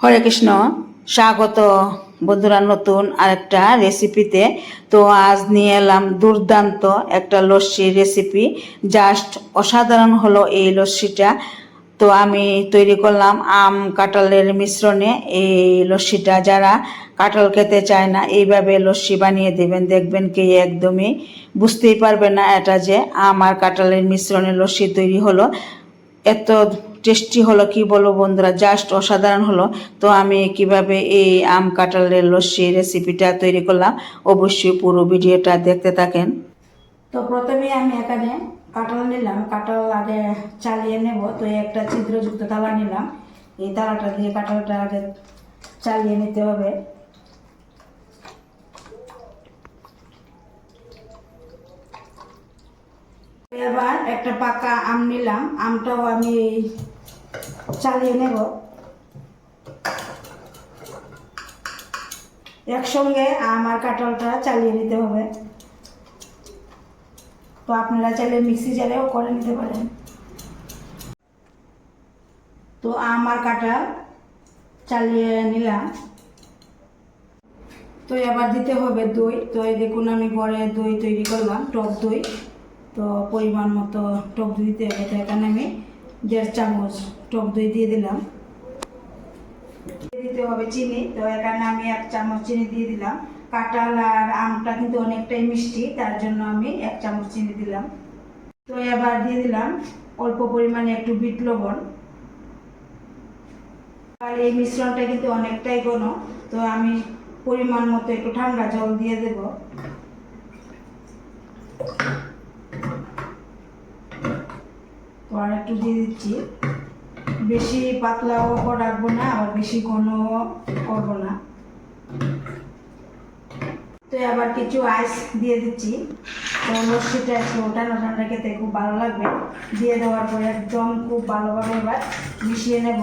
হরে কৃষ্ণ। স্বাগত বন্ধুরা নতুন আরেকটা রেসিপিতে তো আজ নিয়ে এলাম দুর্দান্ত একটা লস্যির রেসিপি জাস্ট অসাধারণ হলো এই লস্যিটা। তো আমি তৈরি করলাম আম কাঁঠালের মিশ্রণে এই লস্যিটা। যারা কাঁঠাল খেতে চায় না, এইভাবে লস্যি বানিয়ে দেবেন, দেখবেন কি একদমই বুঝতেই পারবে না এটা যে আম আর কাঁঠালের মিশ্রণে লস্যি তৈরি হলো। এত টেস্টি হলো কি বলব বন্ধুরা? জাস্ট অসাধারণ হলো। তো আমি কীভাবে এই আম কাঁঠালের লস্যি রেসিপিটা তৈরি করলাম, অবশ্যই পুরো ভিডিওটা দেখতে থাকেন। তো প্রথমে আমি এখানে কাঁঠাল নিলাম। কাঁঠাল আগে চালিয়ে নেব। তো একটা ছিদ্রযুক্ত তালা নিলাম। এই তালাটা দিয়ে কাঁঠালটা আগে চালিয়ে নিতে হবে। এবার একটা পাকা আম নিলাম। আমটাও আমি চালিয়ে নেব। একসঙ্গে আম আর কাঁঠালটা চালিয়ে নিতে হবে। তো আপনারা চাইলে মিক্সি জারেও করে নিতে পারেন। তো আম আর কাঁঠাল চালিয়ে নিলাম। তো এবার দিতে হবে দই। তো দেখুন আমি ঘরে দই তৈরি করলাম, টক দই। তো পরিমাণ মতো টক দই দিতে হবে। তো এখানে আমি দেড় চামচ টক দই দিয়ে দিলাম। দিতে হবে চিনি। তো এখানে আমি এক চামচ চিনি দিয়ে দিলাম। কাঁঠাল আর আমটা কিন্তু অনেকটাই মিষ্টি, তার জন্য আমি এক চামচ চিনি দিলাম। তো এবার দিয়ে দিলাম অল্প পরিমাণে একটু বিট লবণ। আর এই মিশ্রণটা কিন্তু অনেকটাই ঘন। তো আমি পরিমাণ মতো একটু ঠান্ডা জল দিয়ে দেব তো আর একটু দিয়ে দিচ্ছি। বেশি পাতলাও রাখব না, আবার বেশি ঘন করব না। তো আবার কিছু আইস দিয়ে দিচ্ছি। তো লস্যিটা একটু ঠান্ডা ঠান্ডা খেতে খুব ভালো লাগবে। দিয়ে দেওয়ার পরে একদম খুব ভালোভাবে এবার মিশিয়ে নেব।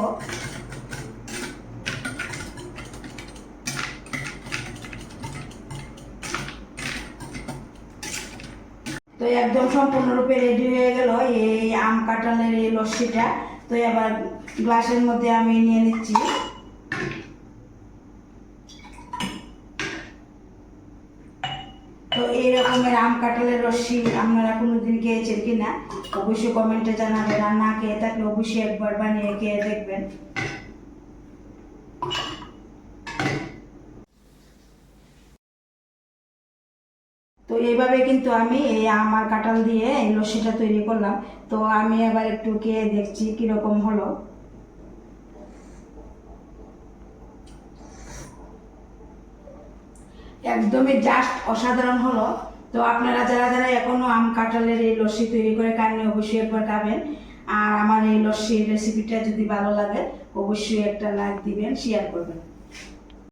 তো একদম সম্পূর্ণরূপে রেডি হয়ে গেল এই আম কাঁঠালের এই লস্যিটা। তো এবার গ্লাসের মধ্যে আমি নিয়ে নিচ্ছি। তো এই রকমের আম কাঁঠালের রসি আপনারা কোনোদিন খেয়েছেন কি না অবশ্যই কমেন্টে জানাবেন আর না খেয়ে থাকলে অবশ্যই একবার বানিয়ে খেয়ে দেখবেন। তো এইভাবে কিন্তু আমি এই আমার কাঁঠাল দিয়ে এই লস্যিটা তৈরি করলাম। তো আমি এবার একটু খেয়ে দেখছি কীরকম হলো। একদমই জাস্ট অসাধারণ হলো। তো আপনারা যারা যারা এখনও আম কাঁঠালের এই লস্যি তৈরি করে খাননি, অবশ্যই একবার খাবেন। আর আমার এই লস্যির রেসিপিটা যদি ভালো লাগে, অবশ্যই একটা লাইক দিবেন শেয়ার করবেন।